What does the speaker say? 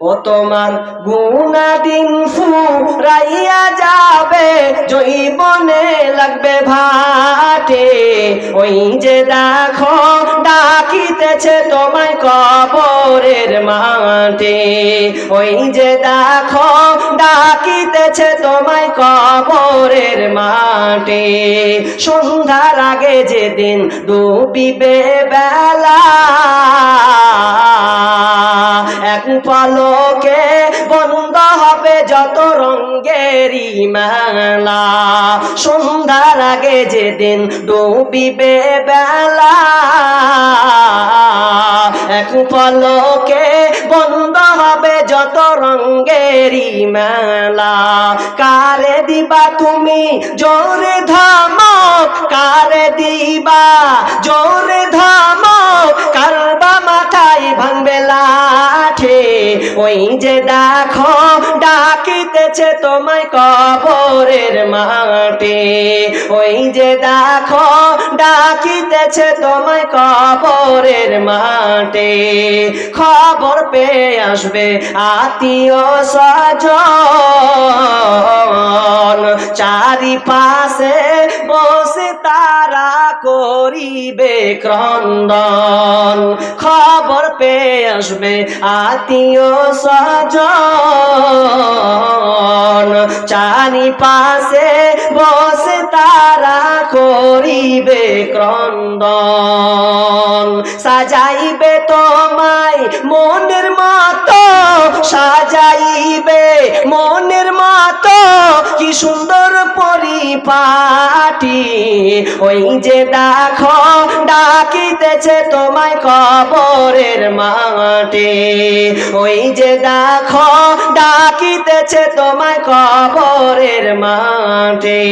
ও তোমার গুণাদিন ফুরাইয়া যাবে, জৈবনে লাগবে ভাটে। ওই যে দেখো, ডাকিতেছে তোমায় কবরের মাঠে। ওই যে দেখো, ডাকিতেছে তোমায় কবরের মাঠে। সন্ধ্যার আগে যেদিন ডুবিবে বেলা পলকে বন্ধ হবে যত রঙ্গেরই মেলা। সন্ধ্যার আগে যেদিন ডুবিবে বেলা, এক পলকে বন্ধ হবে যত রঙ্গেরই মেলা। কারে দিবা তুমি জোরে ধমক, কারে দিবা জোরে ওই যে দেখো, ডাকিতেছে তোমায় কবরের মাটি ওই যে দেখো, ডাকিতেছে তোমায় কবরের মাটি খবর পেয়ে আসবে আত্মীয় স্বজন। চারিপাশে বসে তারা করিবে ক্রন্দন। খবর পেয়ে আসবে আত্মীয় স্বজন। চারিপাশে বসে তারা করিবে ক্রন্দন। সাজাইবে তোমায় কি সুন্দর পরিপাটি। ওই যে দেখো, ডাকিতেছে তোমায় কবরের মাটি। ওই যে দেখো, ডাকিতেছে তোমায় কবরের মাঠে